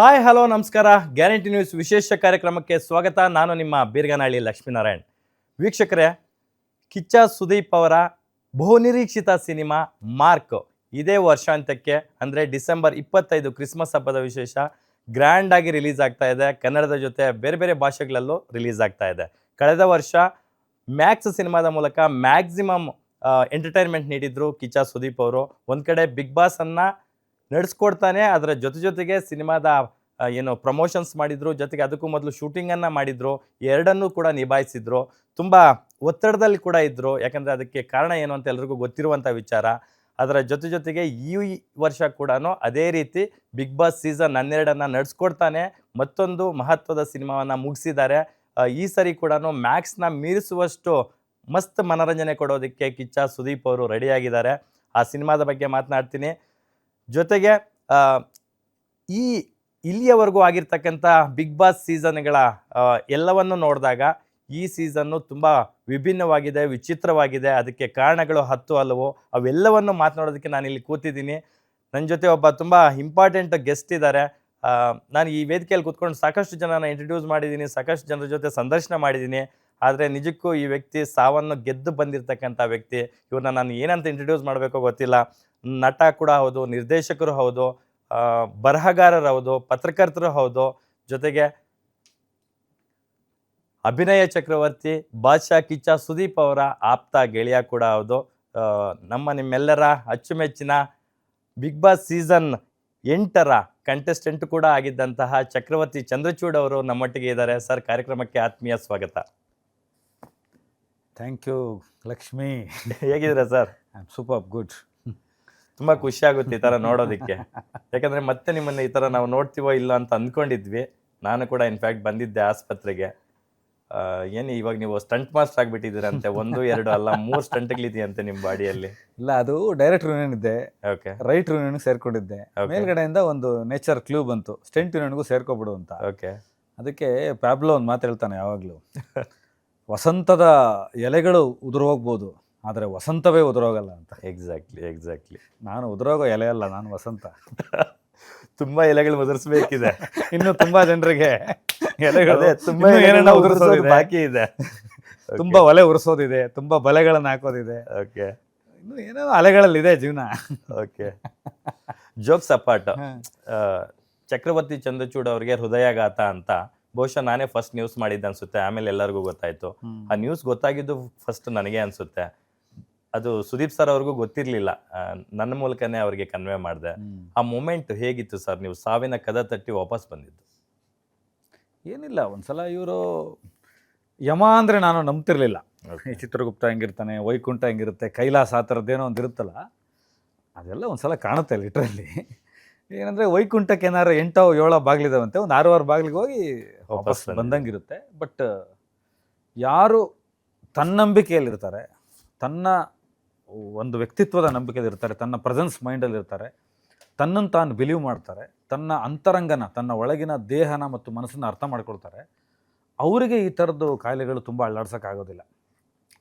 Hi hello ನಮಸ್ಕಾರ. Guarantee news ವಿಶೇಷ ಕಾರ್ಯಕ್ರಮಕ್ಕೆ ಸ್ವಾಗತ. ನಾನು ನಿಮ್ಮ ಬೀರ್ಗನಹಳ್ಳಿ ಲಕ್ಷ್ಮೀನಾರಾಯಣ್. ವೀಕ್ಷಕರೇ, ಕಿಚ್ಚ ಸುದೀಪ್ ಅವರ ಬಹುನಿರೀಕ್ಷಿತ ಸಿನಿಮಾ ಮಾರ್ಕ್. ಇದೇ ವರ್ಷಾಂತ್ಯಕ್ಕೆ, ಅಂದರೆ ಡಿಸೆಂಬರ್ ಇಪ್ಪತ್ತೈದು ಕ್ರಿಸ್ಮಸ್ ಹಬ್ಬದ ವಿಶೇಷ ಗ್ರ್ಯಾಂಡ್ ಆಗಿ ರಿಲೀಸ್ ಆಗ್ತಾ ಇದೆ. ಕನ್ನಡದ ಜೊತೆ ಬೇರೆ ಬೇರೆ ಭಾಷೆಗಳಲ್ಲೂ ರಿಲೀಸ್ ಆಗ್ತಾ ಇದೆ. ಕಳೆದ ವರ್ಷ ಮ್ಯಾಕ್ಸ್ ಸಿನಿಮಾದ ಮೂಲಕ ಮ್ಯಾಕ್ಸಿಮಮ್ ಎಂಟರ್ಟೈನ್ಮೆಂಟ್ ನೀಡಿದ್ರು ಕಿಚ್ಚ ಸುದೀಪ್ ಅವರು. ಒಂದು ಕಡೆ ಬಿಗ್ ಬಾಸ್ ಅನ್ನ ನಡೆಸ್ಕೊಡ್ತಾನೆ. ಅದರ ಜೊತೆ ಜೊತೆಗೆ ಸಿನಿಮಾದ ಏನು ಪ್ರಮೋಷನ್ಸ್ ಮಾಡಿದ್ರು. ಜೊತೆಗೆ ಅದಕ್ಕೂ ಮೊದಲು ಶೂಟಿಂಗನ್ನು ಮಾಡಿದ್ರು. ಎರಡನ್ನೂ ಕೂಡ ನಿಭಾಯಿಸಿದ್ರು. ತುಂಬ ಒತ್ತಡದಲ್ಲಿ ಕೂಡ ಇದ್ದರು ಯಾಕಂದರೆ ಅದಕ್ಕೆ ಕಾರಣ ಏನು ಅಂತ ಎಲ್ರಿಗೂ ಗೊತ್ತಿರುವಂಥ ವಿಚಾರ. ಅದರ ಜೊತೆ ಜೊತೆಗೆ ಈ ವರ್ಷ ಕೂಡ ಅದೇ ರೀತಿ ಬಿಗ್ ಬಾಸ್ ಸೀಸನ್ ಹನ್ನೆರಡನ್ನು ನಡೆಸ್ಕೊಡ್ತಾನೆ. ಮತ್ತೊಂದು ಮಹತ್ವದ ಸಿನಿಮಾವನ್ನು ಮುಗಿಸಿದ್ದಾರೆ. ಈ ಸರಿ ಕೂಡ ಮ್ಯಾಕ್ಸ್ನ ಮೀರಿಸುವಷ್ಟು ಮಸ್ತ್ ಮನೋರಂಜನೆ ಕೊಡೋದಕ್ಕೆ ಕಿಚ್ಚ ಸುದೀಪ್ ಅವರು ರೆಡಿಯಾಗಿದ್ದಾರೆ ಆ ಸಿನಿಮಾದ ಬಗ್ಗೆ ಮಾತನಾಡ್ತೀನಿ. ಜೊತೆಗೆ ಈ ಇಲ್ಲಿಯವರೆಗೂ ಆಗಿರ್ತಕ್ಕಂಥ ಬಿಗ್ ಬಾಸ್ ಸೀಸನ್ಗಳ ಎಲ್ಲವನ್ನು ನೋಡಿದಾಗ ಈ ಸೀಸನ್ನು ತುಂಬ ವಿಭಿನ್ನವಾಗಿದೆ, ವಿಚಿತ್ರವಾಗಿದೆ. ಅದಕ್ಕೆ ಕಾರಣಗಳು ಹತ್ತು ಹಲವು ಅವೆಲ್ಲವನ್ನು ಮಾತನಾಡೋದಕ್ಕೆ ನಾನು ಇಲ್ಲಿ ಕೂತಿದ್ದೀನಿ. ನನ್ನ ಜೊತೆ ಒಬ್ಬ ತುಂಬ ಇಂಪಾರ್ಟೆಂಟ್ ಗೆಸ್ಟ್ ಇದ್ದಾರೆ. ನಾನು ಈ ವೇದಿಕೆಯಲ್ಲಿ ಕೂತ್ಕೊಂಡು ಸಾಕಷ್ಟು ಜನನ ಇಂಟ್ರಡ್ಯೂಸ್ ಮಾಡಿದ್ದೀನಿ, ಸಾಕಷ್ಟು ಜನರ ಜೊತೆ ಸಂದರ್ಶನ ಮಾಡಿದ್ದೀನಿ. ಆದರೆ ನಿಜಕ್ಕೂ ಈ ವ್ಯಕ್ತಿ ಸಾವನ್ನು ಗೆದ್ದು ಬಂದಿರತಕ್ಕಂಥ ವ್ಯಕ್ತಿ. ಇವ್ರನ್ನ ನಾನು ಏನಂತ ಇಂಟ್ರಡ್ಯೂಸ್ ಮಾಡಬೇಕೋ ಗೊತ್ತಿಲ್ಲ. ನಟ ಕೂಡ ಹೌದು ನಿರ್ದೇಶಕರು ಹೌದು ಬರಹಗಾರರು ಹೌದು ಪತ್ರಕರ್ತರು ಹೌದು. ಜೊತೆಗೆ ಅಭಿನಯ ಚಕ್ರವರ್ತಿ ಬಾದ್ಶಾ ಕಿಚ್ಚ ಸುದೀಪ್ ಅವರ ಆಪ್ತ ಗೆಳೆಯ ಕೂಡ ಹೌದು. ನಮ್ಮ ನಿಮ್ಮೆಲ್ಲರ ಅಚ್ಚುಮೆಚ್ಚಿನ ಬಿಗ್ ಬಾಸ್ ಸೀಸನ್ ಎಂಟರ ಕಂಟೆಸ್ಟೆಂಟ್ ಕೂಡ ಆಗಿದ್ದಂತಹ ಚಕ್ರವರ್ತಿ ಚಂದ್ರಚೂಡ್ ಅವರು ನಮ್ಮೊಟ್ಟಿಗೆ ಇದ್ದಾರೆ. ಸರ್ ಕಾರ್ಯಕ್ರಮಕ್ಕೆ ಆತ್ಮೀಯ ಸ್ವಾಗತ. Thank you Lakshmi. ಹೇಗಿದ್ದೀರಾ sir? I am super good ತುಂಬಾ ಖುಷಿ ಆಗುತ್ತೆ ಈ ತರ ನೋಡೋದಕ್ಕೆ. ಯಾಕಂದ್ರೆ ಮತ್ತೆ ನಿಮ್ಮನ್ನ ಈ ತರ ನಾವು ನೋಡ್ತೀವೋ ಇಲ್ಲ ಅಂತ ಅಂದ್ಕೊಂಡಿದ್ವಿ. ನಾನು ಕೂಡ ಇನ್ಫ್ಯಾಕ್ಟ್ ಬಂದಿದ್ದೆ ಆಸ್ಪತ್ರೆಗೆ. ಏನು ಇವಾಗ ನೀವು ಸ್ಟಂಟ್ ಮಾಸ್ಟರ್ ಆಗ್ಬಿಟ್ಟಿದ್ದೀರಂತೆ. ಒಂದು ಎರಡು ಅಲ್ಲ ಮೂರು ಸ್ಟಂಟ್ಗಳಿದೆಯಂತೆ ನಿಮ್ಮ ಬಾಡಿಯಲ್ಲಿ? ಇಲ್ಲ ಅದು ಡೈರೆಕ್ಟ್ ಯೂನಿಯನ್ ಇದ್ದೆ ಓಕೆ ರೈಟ್ ಯೂನಿಯನ್ಗೆ ಸೇರ್ಕೊಂಡಿದ್ದೆ. ಮೇಲ್ಗಡೆಯಿಂದ ಒಂದು ನೇಚರ್ ಕ್ಲೂ ಬಂತು. ಸ್ಟಂಟ್ ಯೂನಿಯನ್ಗೂ ಸೇರ್ಕೊಬಿಡು ಅಂತ. ಓಕೆ ಅದಕ್ಕೆ ಪ್ಯಾಬ್ಲೋ ಒಂದು ಮಾತು ಹೇಳ್ತಾನೆ ಯಾವಾಗಲೂ. ವಸಂತದ ಎಲೆಗಳು ಉದುರೋಗ್ಬೋದು ಆದರೆ ವಸಂತವೇ ಉದುರೋಗಲ್ಲ ಅಂತ. ಎಕ್ಸಾಕ್ಟ್ಲಿ ಎಕ್ಸಾಕ್ಟ್ಲಿ ನಾನು ಉದುರೋಗೋ ಎಲೆ ಅಲ್ಲ ನಾನು ವಸಂತ. ತುಂಬಾ ಎಲೆಗಳು ಉದುರಿಸ್ಬೇಕಿದೆ ಇನ್ನು ತುಂಬಾ ಜನರಿಗೆ ಎಲೆಗಳೇ ತುಂಬ ಏನೇನೋ ಉದುರಿಸೋದು ಬಾಕಿ ಇದೆ. ತುಂಬಾ ಒಲೆ ಉರಿಸೋದಿದೆ ತುಂಬಾ ಬಲೆಗಳನ್ನು ಹಾಕೋದಿದೆ. ಓಕೆ ಇನ್ನು ಏನೋ ಅಲೆಗಳಲ್ಲಿದೆ ಜೀವನ. Okay jokes apart. Chakravarthy Chandrachud ಅವರಿಗೆ ಹೃದಯಾಘಾತ ಅಂತ ಬಹುಶಃ ನಾನೇ ಫಸ್ಟ್ ನ್ಯೂಸ್ ಮಾಡಿದ್ದೆ ಅನ್ಸುತ್ತೆ ಆಮೇಲೆ ಎಲ್ಲರಿಗೂ ಗೊತ್ತಾಯ್ತು. ಆ ನ್ಯೂಸ್ ಗೊತ್ತಾಗಿದ್ದು ಫಸ್ಟ್ ನನಗೆ ಅನ್ಸುತ್ತೆ. ಅದು ಸುದೀಪ್ ಸರ್ ಅವ್ರಿಗೂ ಗೊತ್ತಿರಲಿಲ್ಲ. ನನ್ನ ಮೂಲಕನೇ ಅವರಿಗೆ ಕನ್ವೆ ಮಾಡಿದೆ. ಆ ಮೂಮೆಂಟ್ ಹೇಗಿತ್ತು ಸರ್? ನೀವು ಸಾವಿನ ಕದ ತಟ್ಟಿ ವಾಪಸ್ ಬಂದಿದ್ದು. ಏನಿಲ್ಲ ಒಂದ್ಸಲ ಇವರು ಯಮ ಅಂದರೆ ನಾನು ನಂಬ್ತಿರ್ಲಿಲ್ಲ. ಚಿತ್ರಗುಪ್ತ ಹೆಂಗಿರ್ತಾನೆ ವೈಕುಂಠ ಹೆಂಗಿರುತ್ತೆ ಕೈಲಾಸ ಆ ಥರದ್ದೇನೋ ಒಂದು ಇರುತ್ತಲ್ಲ ಅದೆಲ್ಲ ಒಂದ್ಸಲ ಕಾಣುತ್ತೆ ಲಿಟ್ರಲ್ಲಿ ಏನಂದರೆ ವೈಕುಂಠಕ್ಕೆ ಏನಾರು ಎಂಟೋ ಏಳೋ ಬಾಗಿಲಿದಾವಂತೆ ಒಂದು ಆರು ಆರು ಬಾಗಿಲಿಗೆ ಹೋಗಿ ವಾಪಸ್ ವಾಪಸ್ ಬಂದಂಗಿರುತ್ತೆ. ಬಟ್ ಯಾರು ತನ್ನಂಬಿಕೆಯಲ್ಲಿರ್ತಾರೆ ತನ್ನ ಒಂದು ವ್ಯಕ್ತಿತ್ವದ ನಂಬಿಕೆಯಲ್ಲಿರ್ತಾರೆ ತನ್ನ ಪ್ರೆಸೆನ್ಸ್ ಮೈಂಡಲ್ಲಿ ಇರ್ತಾರೆ ತನ್ನನ್ನು ತಾನು ಬಿಲೀವ್ ಮಾಡ್ತಾರೆ ತನ್ನ ಅಂತರಂಗನ ತನ್ನ ಒಳಗಿನ ದೇಹನ ಮತ್ತು ಮನಸ್ಸನ್ನು ಅರ್ಥ ಮಾಡ್ಕೊಳ್ತಾರೆ. ಅವರಿಗೆ ಈ ಥರದ್ದು ಕಾಯಿಲೆಗಳು ತುಂಬ ಅಳ್ಳಾಡ್ಸೋಕ್ಕಾಗೋದಿಲ್ಲ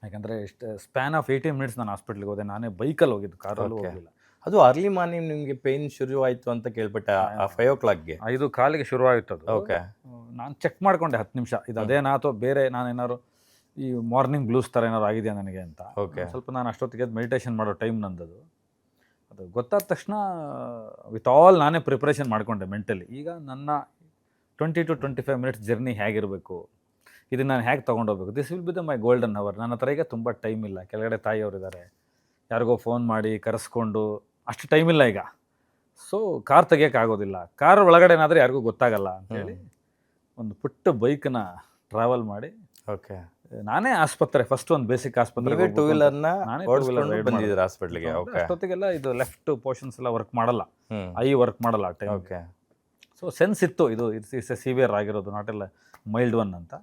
ಯಾಕಂದರೆ ಎಷ್ಟು ಸ್ಪ್ಯಾನ್ ಆಫ್ ಏಯ್ಟೀನ್ ಮಿನಿಟ್ಸ್ ನಾನು ಹಾಸ್ಪಿಟ್ಲಿಗೆ ಹೋದೆ ನಾನೇ ಬೈಕಲ್ಲಿ ಹೋಗಿದ್ದು ಕಾರಲ್ಲಿ. ಹೋಗಿಲ್ಲ. ಅದು ಅರ್ಲಿ ಮಾರ್ನಿಂಗ್ ನಿಮಗೆ ಪೇನ್ ಶುರು ಆಯ್ತು ಅಂತ ಕೇಳ್ಬಿಟ್ಟೆ ಆ ಫೈವ್ ಓ ಕ್ಲಾಕ್ಗೆ ಐದು ಕಾಲಿಗೆ ಶುರುವಾಯಿತು ಅದು ಓಕೆ ನಾನು ಚೆಕ್ ಮಾಡ್ಕೊಂಡೆ ಹತ್ತು ನಿಮಿಷ. ಇದು ಅದೇನಾ ಅಥವಾ ಬೇರೆ ನಾನೇನಾದ್ರು ಈ ಮಾರ್ನಿಂಗ್ ಬ್ಲೂಸ್ ಥರ ಏನಾದ್ರು ಆಗಿದೆಯಾ ನನಗೆ ಅಂತ? ಓಕೆ ಸ್ವಲ್ಪ ನಾನು ಅಷ್ಟೊತ್ತಿಗೆ ಮೆಡಿಟೇಷನ್ ಮಾಡೋ ಟೈಮ್ ನಂದದು. ಅದು ಗೊತ್ತಾದ ತಕ್ಷಣ ವಿತ್ ಆಲ್ ನಾನೇ ಪ್ರಿಪ್ರೇಷನ್ ಮಾಡಿಕೊಂಡೆ ಮೆಂಟಲಿ ಈಗ ನನ್ನ twenty to twenty five minutes journey ಹೇಗಿರಬೇಕು? ಇದನ್ನು ನಾನು ಹೇಗೆ ತೊಗೊಂಡೋಗ್ಬೇಕು this will be the my golden hour ನನ್ನ ಹತ್ರ ಈಗ ತುಂಬ ಟೈಮ್ ಇಲ್ಲ. ಕೆಳಗಡೆ ತಾಯಿಯವರಿದ್ದಾರೆ. ಯಾರಿಗೋ ಫೋನ್ ಮಾಡಿ ಕರೆಸ್ಕೊಂಡು ಅಷ್ಟು ಟೈಮ್ ಇಲ್ಲ ಈಗ. ಸೊ ಕಾರ್ ತೆಗಿಯೋಕ್ಕಾಗೋದಿಲ್ಲ ಕಾರ್ ಒಳಗಡೆ ಏನಾದರೂ ಯಾರಿಗೂ ಗೊತ್ತಾಗಲ್ಲ ಅಂತೇಳಿ ಒಂದು ಪುಟ್ಟ ಬೈಕನ್ನ ಟ್ರಾವೆಲ್ ಮಾಡಿ ಓಕೆ ನಾನೇ ಆಸ್ಪತ್ರೆ ಫಸ್ಟ್ ಒಂದು ಬೇಸಿಕ್ ಆಸ್ಪತ್ರೆ ಟೂ ವೀಲರ್ನ ಬಂದಿದ್ದೀರಾ ಹಾಸ್ಪಿಟ್ಲಿಗೆ ಅಷ್ಟೊತ್ತಿಗೆಲ್ಲ ಇದು ಲೆಫ್ಟ್ ಪೋರ್ಷನ್ಸ್ ಎಲ್ಲ ವರ್ಕ್ ಮಾಡಲ್ಲ. ಐ ವರ್ಕ್ ಮಾಡಲ್ಲ ಟೈಮ್ ಓಕೆ ಸೊ ಸೆನ್ಸ್ ಇತ್ತು ಇದು ಇಟ್ಸ್ ಇಸ್ ಎ ಸಿವಿಯರ್ ಆಗಿರೋದು ನಾಟ್ ಎಲ್ಲ ಮೈಲ್ಡ್ ಒನ್ ಅಂತ.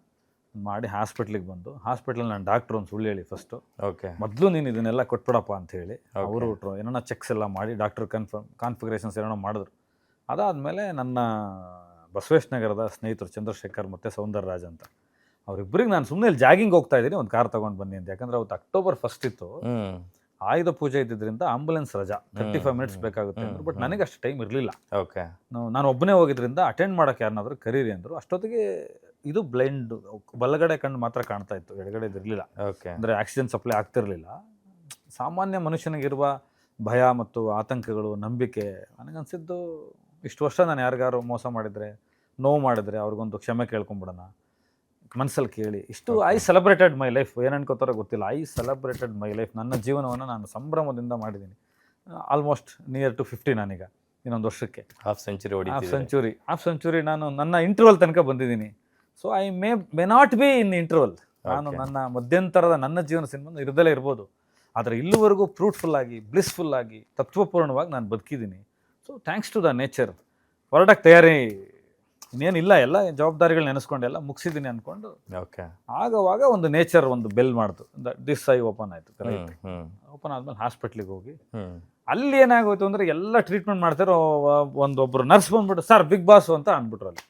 ಮಾಡಿ ಹಾಸ್ಪಿಟ್ಲಿಗೆ ಬಂದು ಹಾಸ್ಪಿಟ್ಲಲ್ಲಿ ನಾನು ಡಾಕ್ಟ್ರ್ ಒಂದು ಸುಳ್ಳು ಹೇಳಿ ಫಸ್ಟು ಓಕೆ ಮೊದಲು ನೀನು ಇದನ್ನೆಲ್ಲ ಕೊಟ್ಬಿಡಪ್ಪ ಅಂತ ಹೇಳಿ ಅವರು ಅವರು ಏನೋ ಚೆಕ್ಸ್ ಎಲ್ಲ ಮಾಡಿ ಡಾಕ್ಟರ್ ಕನ್ಫರ್ಮ್ ಕಾನ್ಫಿಗರೇಷನ್ಸ್ ಏನೋ ಮಾಡಿದ್ರು. ಅದಾದಮೇಲೆ ನನ್ನ ಬಸವೇಶ್ ನಗರದ ಸ್ನೇಹಿತರು ಚಂದ್ರಶೇಖರ್ ಮತ್ತು ಸೌಂದರರಾಜ್ ಅಂತ. ಅವರಿಬ್ಬರಿಗೆ ನಾನು ಸುಮ್ಮನೆ ಜಾಗಿಂಗ್ ಹೋಗ್ತಾ ಇದ್ದೀನಿ ಒಂದು ಕಾರ್ ತೊಗೊಂಡು ಬನ್ನಿ ಅಂತ. ಯಾಕಂದ್ರೆ ಅವತ್ತು ಅಕ್ಟೋಬರ್ ಫಸ್ಟ್ ಇತ್ತು. ಆಯುಧ ಪೂಜೆ ಇದ್ದಿದ್ರಿಂದ ಆಂಬುಲೆನ್ಸ್ ರಜಾ. ತರ್ಟಿ ಫೈವ್ ಮಿನಿಟ್ಸ್ ಬೇಕಾಗುತ್ತೆ ಅಂದ್ರು ಬಟ್ ನನಗೆ ಅಷ್ಟು ಟೈಮ್ ಇರಲಿಲ್ಲ. ಓಕೆ ನಾನು ಒಬ್ಬನೇ ಹೋಗಿದ್ರಿಂದ ಅಟೆಂಡ್ ಮಾಡೋಕೆ ಯಾರನ್ನಾದ್ರೂ ಕರೀರಿ ಅಂದರು. ಅಷ್ಟೊತ್ತಿಗೆ ಇದು ಬ್ಲೈಂಡ್ ಬಲಗಡೆ ಕಣ್ಣು ಮಾತ್ರ ಕಾಣ್ತಾ ಇತ್ತು. ಎಡಗಡೆ ಇರಲಿಲ್ಲ. ಓಕೆ ಅಂದರೆ ಆಕ್ಸಿಜನ್ ಸಪ್ಲೈ ಆಗ್ತಿರಲಿಲ್ಲ. ಸಾಮಾನ್ಯ ಮನುಷ್ಯನಿಗಿರುವ ಭಯ ಮತ್ತು ಆತಂಕಗಳು ನಂಬಿಕೆ ನನಗನ್ಸಿದ್ದು ಇಷ್ಟು ವರ್ಷ ನಾನು ಯಾರಿಗಾರು ಮೋಸ ಮಾಡಿದರೆ ನೋವು ಮಾಡಿದರೆ ಅವ್ರಿಗೊಂದು ಕ್ಷಮೆ ಕೇಳ್ಕೊಂಬಿಡೋಣ. ಮನಸ್ಸಲ್ಲಿ ಕೇಳಿ ಇಷ್ಟು ಐ ಸೆಲೆಬ್ರೇಟೆಡ್ ಮೈ ಲೈಫ್ ಏನು ಅನ್ಕೋತಾರೋ ಗೊತ್ತಿಲ್ಲ. ಐ ಸೆಲೆಬ್ರೇಟೆಡ್ ಮೈ ಲೈಫ್ ನನ್ನ ಜೀವನವನ್ನು ನಾನು ಸಂಭ್ರಮದಿಂದ ಮಾಡಿದ್ದೀನಿ. ಆಲ್ಮೋಸ್ಟ್ ನಿಯರ್ ಟು ಫಿಫ್ಟಿ ನಾನೀಗ ಇನ್ನೊಂದು ವರ್ಷಕ್ಕೆ. Half century half century half century ನಾನು ನನ್ನ ಇಂಟರ್ವಲ್ ತನಕ ಬಂದಿದ್ದೀನಿ. So I may may not be in interval ನಾನು ನನ್ನ ಮಧ್ಯಂತರದ ನನ್ನ ಜೀವನ ಸಿನಿಮಾ ಇರದಲ್ಲೇ ಇರ್ಬೋದು. ಆದರೆ ಇಲ್ಲಿವರೆಗೂ ಫ್ರೂಟ್ಫುಲ್ ಆಗಿ ಬ್ಲಿಸ್ಫುಲ್ ಆಗಿ ತತ್ವಪೂರ್ಣವಾಗಿ ನಾನು ಬದುಕಿದ್ದೀನಿ. So thanks to the nature ಹೊರಡಕ್ಕೆ ತಯಾರಿ ಇನ್ನೇನಿಲ್ಲ ಎಲ್ಲ ಜವಾಬ್ದಾರಿಗಳು ನೆನೆಸ್ಕೊಂಡು ಎಲ್ಲ ಮುಗಿಸಿದ್ದೀನಿ ಅಂದ್ಕೊಂಡು ಓಕೆ ಆಗವಾಗ ಒಂದು ನೇಚರ್ ಒಂದು ಬೆಲ್ ಮಾಡ್ತು. ದಿಸ್ ಐ ಓಪನ್ ಆಯಿತು ಕರೆಕ್ಟ್ ಓಪನ್ ಆದ್ಮೇಲೆ ಹಾಸ್ಪಿಟ್ಲಿಗೆ ಹೋಗಿ. ಅಲ್ಲಿ ಏನಾಗೋಯ್ತು ಅಂದ್ರೆ ಎಲ್ಲ ಟ್ರೀಟ್ಮೆಂಟ್ ಮಾಡ್ತಾರೋ ಒಂದೊಬ್ರು ನರ್ಸ್ ಬಂದ್ಬಿಟ್ಟು ಸರ್ ಬಿಗ್ ಬಾಸ್ ಅಂತ ಅಂದ್ಬಿಟ್ರು ಅಲ್ಲಿ.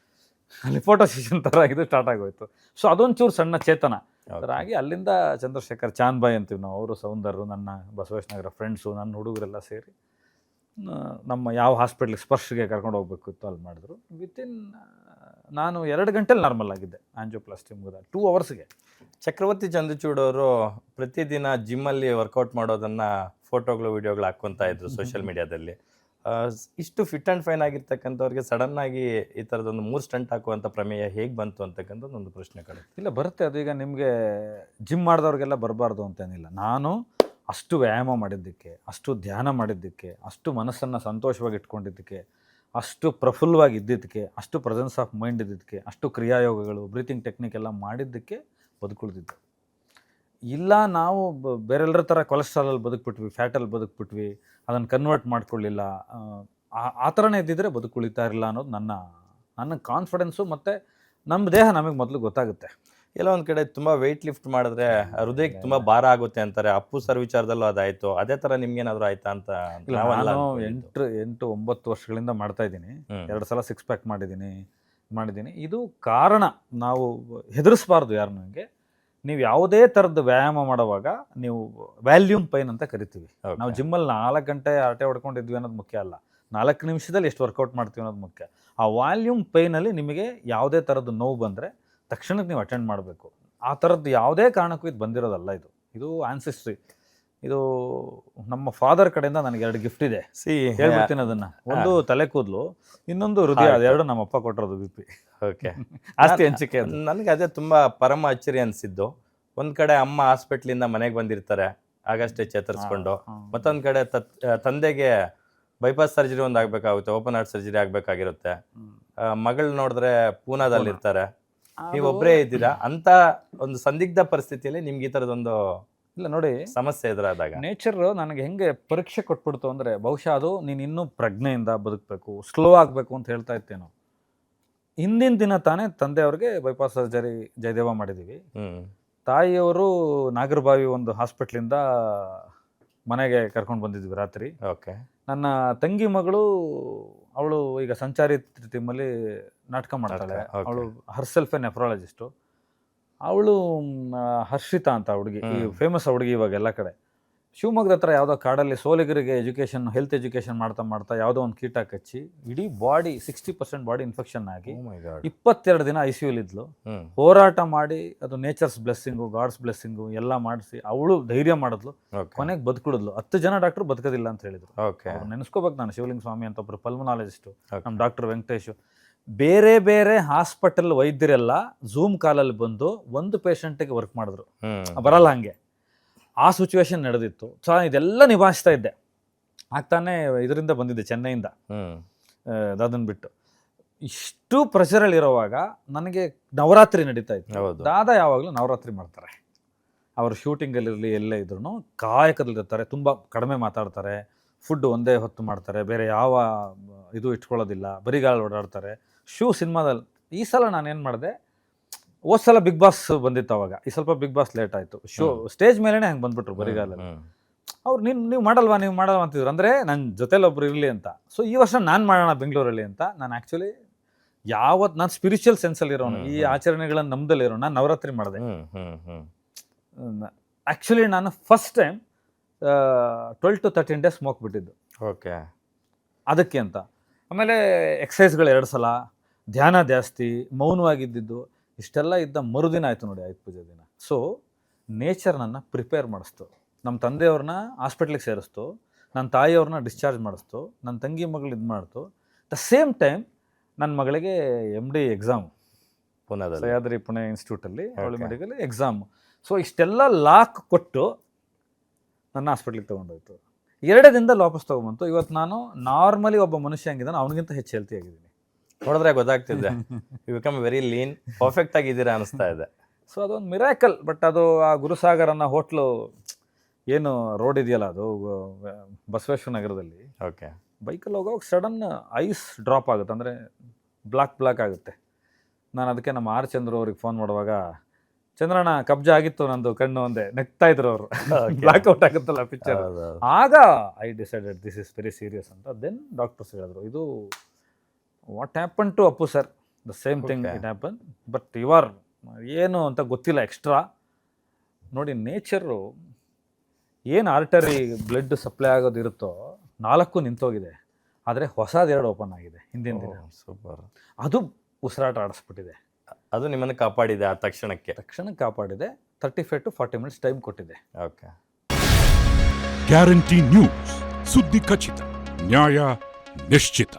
ಅಲ್ಲಿ ಫೋಟೋ ಸೆಷನ್ ಥರ ಇದು ಸ್ಟಾರ್ಟ್ ಆಗೋಯ್ತು. ಸೊ ಅದೊಂಚೂರು ಸಣ್ಣ ಚೇತನ. ಅದರಾಗಿ ಆಗಿ ಅಲ್ಲಿಂದ ಚಂದ್ರಶೇಖರ್ ಚಾನ್ಬಾಯ್ ಅಂತೀವಿ ನಾವು ಅವರು ಸೌಂದರ್ರು ನನ್ನ ಬಸವೇಶ್ ನಗರ ಫ್ರೆಂಡ್ಸು ನನ್ನ ಹುಡುಗರೆಲ್ಲ ಸೇರಿ ನಮ್ಮ ಯಾವ ಹಾಸ್ಪಿಟ್ಲಿಗೆ ಸ್ಪರ್ಶಿಗೆ ಕರ್ಕೊಂಡು ಹೋಗ್ಬೇಕು ಇತ್ತು ಅಲ್ಲಿ ಮಾಡಿದ್ರು. ವಿತಿನ್ ನಾನು ಎರಡು ಗಂಟೆಲಿ ನಾರ್ಮಲ್ ಆಗಿದ್ದೆ ಆಂಜಿಯೋಪ್ಲಾಸ್ಟಿ ಮುಗಿದ ಟೂ ಅವರ್ಸ್ಗೆ ಚಕ್ರವರ್ತಿ ಚಂದ್ರಚೂಡ್ ಅವರು ಪ್ರತಿದಿನ ಜಿಮ್ಮಲ್ಲಿ ವರ್ಕೌಟ್ ಮಾಡೋದನ್ನು ಫೋಟೋಗಳು ವೀಡಿಯೋಗಳು ಹಾಕ್ಕೊಂತ ಇದ್ರು ಸೋಷಿಯಲ್ ಮೀಡಿಯಾದಲ್ಲಿ ಇಷ್ಟು ಫಿಟ್ ಆ್ಯಂಡ್ ಫೈನ್ ಆಗಿರ್ತಕ್ಕಂಥವ್ರಿಗೆ ಸಡನ್ನಾಗಿ ಈ ಥರದೊಂದು ಮೂರು ಸ್ಟಂಟ್ ಹಾಕುವಂಥ ಪ್ರಮೇಯ ಹೇಗೆ ಬಂತು ಅಂತಕ್ಕಂಥದ್ದು ಒಂದು ಪ್ರಶ್ನೆ ಕಡೆ ಇಲ್ಲ ಬರುತ್ತೆ ಅದು ಈಗ ನಿಮಗೆ ಜಿಮ್ ಮಾಡಿದವ್ರಿಗೆಲ್ಲ ಬರಬಾರ್ದು ಅಂತೇನಿಲ್ಲ. ನಾನು ಅಷ್ಟು ವ್ಯಾಯಾಮ ಮಾಡಿದ್ದಕ್ಕೆ ಅಷ್ಟು ಧ್ಯಾನ ಮಾಡಿದ್ದಕ್ಕೆ ಅಷ್ಟು ಮನಸ್ಸನ್ನು ಸಂತೋಷವಾಗಿ ಇಟ್ಕೊಂಡಿದ್ದಕ್ಕೆ ಅಷ್ಟು ಪ್ರಫುಲ್ಲವಾಗಿ ಇದ್ದಿದ್ದಕ್ಕೆ ಅಷ್ಟು ಪ್ರೆಸೆನ್ಸ್ ಆಫ್ ಮೈಂಡ್ ಇದ್ದಿದ್ದಕ್ಕೆ ಅಷ್ಟು ಕ್ರಿಯಾಯೋಗಗಳು ಬ್ರೀತಿಂಗ್ ಟೆಕ್ನಿಕ್ ಎಲ್ಲ ಮಾಡಿದ್ದಕ್ಕೆ ಬದುಕುಳಿದಿದ್ದು ಇಲ್ಲ ನಾವು ಬೇರೆಲ್ಲರ ಥರ ಕೊಲೆಸ್ಟ್ರಾಲಲ್ಲಿ ಬದುಕ್ಬಿಟ್ವಿ ಫ್ಯಾಟಲ್ಲಿ ಬದುಕ್ಬಿಟ್ವಿ ಅದನ್ನು ಕನ್ವರ್ಟ್ ಮಾಡ್ಕೊಳ್ಳಿಲ್ಲ ಆ, ಥರನೇ ಇದ್ದಿದ್ರೆ ಬದುಕುಳಿತಾ ಇರಲಿಲ್ಲ ಅನ್ನೋದು ನನ್ನ ನನ್ನ ಕಾನ್ಫಿಡೆನ್ಸು ಮತ್ತು ನಮ್ಮ ದೇಹ ನಮಗೆ ಮೊದಲು ಗೊತ್ತಾಗುತ್ತೆ. ಎಲ್ಲ ಒಂದ್ ಕಡೆ ತುಂಬಾ ವೆಯ್ಟ್ ಲಿಫ್ಟ್ ಮಾಡಿದ್ರೆ ಹೃದಯಕ್ಕೆ ತುಂಬಾ ಭಾರ ಆಗುತ್ತೆ ಅಂತಾರೆ. ಅಪ್ಪು ಸರ್ ವಿಚಾರದಲ್ಲೂ ಅದಾಯ್ತು. ಅದೇ ತರ ನಿಮ್ಗೇನಾದ್ರು ಆಯ್ತಾ ಅಂತ ನಾನು. ಎಂಟು ಎಂಟು ಒಂಬತ್ತು ವರ್ಷಗಳಿಂದ ಮಾಡ್ತಾ ಇದ್ದೀನಿ. ಎರಡು ಸಲ ಸಿಕ್ಸ್ ಪ್ಯಾಕ್ ಮಾಡಿದ್ದೀನಿ ಮಾಡಿದ್ದೀನಿ. ಇದು ಕಾರಣ ನಾವು ಹೆದರಿಸಬಾರ್ದು ಯಾರು ನನಗೆ ನೀವು ಯಾವುದೇ ಥರದ ವ್ಯಾಯಾಮ ಮಾಡುವಾಗ ನೀವು ವ್ಯಾಲ್ಯೂಮ್ ಪೈನ್ ಅಂತ ಕರಿತೀವಿ. ನಾವು ಜಿಮ್ಮಲ್ಲಿ ನಾಲ್ಕು ಗಂಟೆ ಆಟೆ ಹೊಡ್ಕೊಂಡಿದ್ವಿ ಅನ್ನೋದು ಮುಖ್ಯ ಅಲ್ಲ. ನಾಲ್ಕು ನಿಮಿಷದಲ್ಲಿ ಎಷ್ಟು ವರ್ಕೌಟ್ ಮಾಡ್ತೀವಿ ಅನ್ನೋದು ಮುಖ್ಯ. ಆ ವಾಲ್ಯೂಮ್ ಪೈನಲ್ಲಿ ನಿಮಗೆ ಯಾವುದೇ ಥರದ ನೋವು ಬಂದರೆ ತಕ್ಷಣಕ್ಕೆ ನೀವು ಅಟೆಂಡ್ ಮಾಡಬೇಕು. ಆ ಥರದ್ದು ಯಾವುದೇ ಕಾರಣಕ್ಕೂ ಇದು ಬಂದಿರೋದಲ್ಲ ಇದು. ಇದು ಆನ್ಸಿಸ್ಟ್ರಿ ಇದು ನಮ್ಮ ಫಾದರ್ ಕಡೆಯಿಂದ ನನಗೆ ಎರಡು ಗಿಫ್ಟ್ ಇದೆ. ಸಿ ಹೇಳ್ಬಿಡ್ತೀನಿ ಅದನ್ನ. ಒಂದು ತಲೆ ಕೂದಲು ಇನ್ನೊಂದು ಹೃದಯ. ಅದೆರಡು ನಮ್ಮ ಅಪ್ಪ ಕೊಟ್ಟಿರೋದು ಬಿ ಪಿ ಓಕೆ ಆಸ್ತಿ ಹಂಚಿಕೆ ನನಗೆ ಅದೇ ತುಂಬಾ ಪರಮ ಅಚ್ಚರಿ ಅನಿಸಿದ್ದು. ಒಂದ್ ಕಡೆ ಅಮ್ಮ ಹಾಸ್ಪಿಟ್ಲಿಂದ ಮನೆಗೆ ಬಂದಿರ್ತಾರೆ ಆಗಷ್ಟೇ ಚೇತರಿಸ್ಕೊಂಡು. ಮತ್ತೊಂದು ಕಡೆ ತತ್ ತಂದೆಗೆ ಬೈಪಾಸ್ ಸರ್ಜರಿ ಒಂದು ಆಗಬೇಕಾಗುತ್ತೆ ಓಪನ್ ಹಾರ್ಟ್ ಸರ್ಜರಿ ಆಗಬೇಕಾಗಿರುತ್ತೆ. ಮಗಳು ನೋಡಿದ್ರೆ ಪೂನಾದಲ್ಲಿ ಇರ್ತಾರೆ ನೀವು ಒಬ್ಬರೇ ಇದ್ದೀರಾ? ಅಂತ ಒಂದು ಸಂದಿಗ್ಧ ಪರಿಸ್ಥಿತಿಯಲ್ಲಿ ನಿಮ್ಗೆ ಈ ತರದೊಂದು ಇಲ್ಲ ನೋಡಿ ಸಮಸ್ಯೆ ಎದುರಾದಾಗ. ನೇಚರ್ ನನಗೆ ಹೆಂಗೆ ಪರೀಕ್ಷೆ ಕೊಟ್ಬಿಡ್ತು ಅಂದ್ರೆ ಬಹುಶಃ ಅದು ನೀನು ಇನ್ನೂ ಪ್ರಜ್ಞೆಯಿಂದ ಬದುಕಬೇಕು ಸ್ಲೋ ಆಗಬೇಕು ಅಂತ ಹೇಳ್ತಾ ಇತ್ತೇನು ಹಿಂದಿನ ದಿನ ತಾನೇ ತಂದೆಯವ್ರಿಗೆ ಬೈಪಾಸ್ ಸರ್ಜರಿ ಜಯದೇವ ಮಾಡಿದೀವಿ. ತಾಯಿಯವರು ನಾಗರಬಾವಿ ಒಂದು ಹಾಸ್ಪಿಟ್ಲಿಂದ ಮನೆಗೆ ಕರ್ಕೊಂಡು ಬಂದಿದ್ವಿ ರಾತ್ರಿ. ಓಕೆ. ನನ್ನ ತಂಗಿ ಮಗಳು ಅವಳು ಈಗ ಸಂಚಾರಿ ಟೀಮಲ್ಲಿ ನಾಟಕ ಮಾಡ್ತಾಳೆ okay. ಅವಳು ಹರ್ಸೆಲ್ಫ್ ನೆಫ್ರಾಲಜಿಸ್ಟು ಅವಳು ಹರ್ಷಿತಾ ಅಂತ ಹುಡುಗಿ ಈ. ಫೇಮಸ್ ಹುಡುಗಿ ಇವಾಗ ಎಲ್ಲ ಕಡೆ ಶಿವಮೊಗ್ಗದ ಹತ್ರ ಯಾವುದೋ ಕಾಡಲ್ಲಿ ಸೋಲಿಗರಿಗೆ ಎಜುಕೇಷನ್ ಹೆಲ್ತ್ ಎಜುಕೇಷನ್ ಮಾಡ್ತಾ ಮಾಡ್ತಾ ಯಾವುದೋ ಒಂದು ಕೀಟ ಕಚ್ಚಿ ಇಡೀ body sixty percent body infection ಆಗಿ Oh. ಇಪ್ಪತ್ತೆರಡು ದಿನ ಐ ಸಿ ಇದ್ಲು ಹೋರಾಟ ಮಾಡಿ ಅದು ನೇಚರ್ಸ್ ಬ್ಲೆಸ್ಸಿಂಗು ಗಾಡ್ಸ್ ಬ್ಲೆಸ್ಸಿಂಗು ಎಲ್ಲ ಮಾಡಿಸಿ ಅವಳು ಧೈರ್ಯ ಮಾಡಿದ್ಲು. ಕೊನೆಗೆ ಬದುಕುಡಿದ್ಲು ಹತ್ತು ಜನ ಡಾಕ್ಟರ್ ಬದುಕೋದಿಲ್ಲ ಅಂತ ಹೇಳಿದ್ರು. ನೆನೆಸ್ಕೋಬೇಕು ನಾನು ಶಿವಲಿಂಗ ಸ್ವಾಮಿ ಅಂತ ಒಬ್ಬರು ಪಲ್ಮನಾಲಜಿಸ್ಟು. ನಮ್ಮ ಡಾಕ್ಟರ್ ವೆಂಕಟೇಶ್. ಬೇರೆ ಬೇರೆ ಹಾಸ್ಪಿಟಲ್ ವೈದ್ಯರೆಲ್ಲ ಝೂಮ್ ಕಾಲಲ್ಲಿ ಬಂದು ಒಂದು ಪೇಷಂಟಿಗೆ ವರ್ಕ್ ಮಾಡಿದ್ರು. ಬರಲ್ಲ ಹಂಗೆ. ಆ ಸಿಚುವೇಶನ್ ನಡೆದಿತ್ತು. ಸೊ ಇದೆಲ್ಲ ನಿಭಾಯಿಸ್ತಾ ಇದ್ದೆ. ಆಗ್ತಾನೆ ಇದರಿಂದ ಬಂದಿದ್ದೆ ಚೆನ್ನೈಯಿಂದ. ಅದನ್ನು ಬಿಟ್ಟು. ಇಷ್ಟು ಪ್ರೆಷರಲ್ಲಿರುವಾಗ ನನಗೆ ನವರಾತ್ರಿ ನಡೀತಾ ಇತ್ತು. ದಾದ ಯಾವಾಗಲೂ ನವರಾತ್ರಿ ಮಾಡ್ತಾರೆ. ಅವರು ಶೂಟಿಂಗಲ್ಲಿರಲಿ ಎಲ್ಲೇ ಇದ್ರು ಕಾಯಕದಲ್ಲಿರ್ತಾರೆ ತುಂಬ ಕಡಿಮೆ ಮಾತಾಡ್ತಾರೆ ಫುಡ್ ಒಂದೇ ಹೊತ್ತು ಮಾಡ್ತಾರೆ ಬೇರೆ ಯಾವ ಇದು ಇಟ್ಕೊಳ್ಳೋದಿಲ್ಲ ಬರಿಗಾಲ ಓಡಾಡ್ತಾರೆ. ಶೂ ಸಿನಿಮಾದಲ್ಲಿ ಈ ಸಲ ನಾನು ಏನು ಮಾಡಿದೆ ಹೋದ್ ಸಲ ಬಿಗ್ ಬಾಸ್ ಬಂದಿತ್ತು ಅವಾಗ. ಈ ಸ್ವಲ್ಪ ಬಿಗ್ ಬಾಸ್ ಲೇಟ್ ಆಯಿತು. ಶೋ ಸ್ಟೇಜ್ ಮೇಲೆನೇ ಹಂಗೆ ಬಂದ್ಬಿಟ್ರು ಬರಿಗಾಲಲ್ಲಿ. ಹ್ಮ್. ಅವ್ರು ನೀನು ನೀವು ಮಾಡಲ್ವಾ ನೀವು ಮಾಡಲ್ವಾ? ಅಂತಿದ್ರು. ಅಂದರೆ ನನ್ನ ಜೊತೆಲಿ ಒಬ್ರು ಇರಲಿ ಅಂತ. ಸೊ ಈ ವರ್ಷ ನಾನು ಮಾಡೋಣ ಬೆಂಗಳೂರಲ್ಲಿ ಅಂತ ನಾನು ಆ್ಯಕ್ಚುಲಿ ಯಾವತ್ತು ನಾನು ಸ್ಪಿರಿಚುವಲ್ ಸೆನ್ಸಲ್ಲಿ ಇರೋನು ಹ್ಮ್, ಈ ಆಚರಣೆಗಳನ್ನು ಆಚರಣೆಗಳನ್ನ ನಮ್ದಲ್ಲಿ ಇರೋ ನಾನು ನವರಾತ್ರಿ ಮಾಡಿದೆ. ಆ್ಯಕ್ಚುಲಿ ನಾನು first time twelve to thirteen days smoke ಬಿಟ್ಟಿದ್ದು. ಓಕೆ. ಅದಕ್ಕೆ ಅಂತ. ಆಮೇಲೆ ಎಕ್ಸಸೈಸ್ಗಳು ಎರಡು ಸಲ. ಧ್ಯಾನ ಜಾಸ್ತಿ ಮೌನವಾಗಿದ್ದಿದ್ದು. ಇಷ್ಟೆಲ್ಲ ಇದ್ದ ಮರುದಿನ ಆಯಿತು ನೋಡಿ ಆಯುಧ ಪೂಜೆ ದಿನ. ಸೊ ನೇಚರ್ ನನ್ನ ಪ್ರಿಪೇರ್ ಮಾಡಿಸ್ತು. ನಮ್ಮ ತಂದೆಯವ್ರನ್ನ ಹಾಸ್ಪಿಟ್ಲಿಗೆ ಸೇರಿಸ್ತು. ನನ್ನ ತಾಯಿಯವ್ರನ್ನ ಡಿಸ್ಚಾರ್ಜ್ ಮಾಡಿಸ್ತು. ನನ್ನ ತಂಗಿ ಮಗಳು ಇದು ಮಾಡ್ತು. ದ ಸೇಮ್ ಟೈಮ್ ನನ್ನ ಮಗಳಿಗೆ M D exam Sahyadri Pune ಇನ್ಸ್ಟಿಟ್ಯೂಟಲ್ಲಿ ಅವಳು. ಮೆಡಿಕಲ್ ಎಕ್ಸಾಮ್ ಸೊ ಇಷ್ಟೆಲ್ಲ ಲಾಕ್ ಕೊಟ್ಟು ನನ್ನ ಹಾಸ್ಪಿಟ್ಲಿಗೆ ತೊಗೊಂಡೋಯ್ತು. ಎರಡೇ ದಿನದಲ್ಲಿ ವಾಪಸ್ ತೊಗೊಂಬಂತು. ಇವತ್ತು ನಾನು ನಾರ್ಮಲಿ ಒಬ್ಬ ಮನುಷ್ಯ ಹಂಗಿದ್ದಾನೆ ಅವನಿಗಿಂತ ಹೆಚ್ಚು ಹೆಲ್ತಿ ಆಗಿದ್ದೀನಿ. ನೋಡಿದ್ರೆ ಗೊತ್ತಾಗ್ತಿದೆ. You become very lean perfect ಆಗಿದ್ದೀರಾ ಅನಿಸ್ತಾ ಇದೆ. ಸೊ ಅದೊಂದು ಮಿರಾಕಲ್ ಬಟ್ ಅದು ಆ ಗುರುಸಾಗರ್ ಅನ್ನೋ ಹೋಟ್ಲು ಏನು ರೋಡ್ ಇದೆಯಲ್ಲ ಅದು ಬಸವೇಶ್ವರ ನಗರದಲ್ಲಿ. ಓಕೆ ಬೈಕಲ್ಲಿ ಹೋಗೋವಾಗ ಸಡನ್ ಐಸ್ ಡ್ರಾಪ್ ಆಗುತ್ತೆ. ಅಂದರೆ ಬ್ಲಾಕ್ ಬ್ಲಾಕ್ ಆಗುತ್ತೆ. ನಾನು ಅದಕ್ಕೆ ನಮ್ಮ ಆರ್ ಚಂದ್ರ ಅವ್ರಿಗೆ ಫೋನ್ ಮಾಡುವಾಗ ಚಂದ್ರಣ್ಣ ಕಬ್ಜ ಆಗಿತ್ತು ನಂದು ಕಣ್ಣು ಒಂದೇ ನೆಗ್ತಾ ಇದ್ರು ಅವರು. ಬ್ಲಾಕ್ ಔಟ್ ಆಗುತ್ತಲ್ಲ ಪಿಕ್ಚರ್ ಆಗ I decided this is very serious ಅಂತ. ದೆನ್ ಡಾಕ್ಟರ್ಸ್ ಹೇಳಿದ್ರು ಇದು what happen to Appu sir the same thing. It happen but you are ಏನು ಅಂತ ಗೊತ್ತಿಲ್ಲ ಎಕ್ಸ್ಟ್ರಾ ನೋಡಿ ನೇಚರು ಏನು ಆರ್ಟರಿ ಬ್ಲಡ್ ಸಪ್ಲೈ ಆಗೋದು ಇರುತ್ತೋ ನಾಲ್ಕು ನಿಂತೋಗಿದೆ. ಆದರೆ ಹೊಸದು ಎರಡು ಓಪನ್ ಆಗಿದೆ ಹಿಂದಿನ ದಿನ. ಸೂಪರ್ ಅದು ಉಸಿರಾಟ ಆಡಿಸ್ಬಿಟ್ಟಿದೆ. ಅದು ನಿಮ್ಮನ್ನು ಕಾಪಾಡಿದೆ ಆ ತಕ್ಷಣಕ್ಕೆ? ತಕ್ಷಣ ಕಾಪಾಡಿದೆ. Thirty five to forty minutes time ಕೊಟ್ಟಿದೆ. ಓಕೆ ಗ್ಯಾರಂಟಿ ನ್ಯೂಸ್ ಸುದ್ದಿ ಖಚಿತ ನ್ಯಾಯ ನಿಶ್ಚಿತ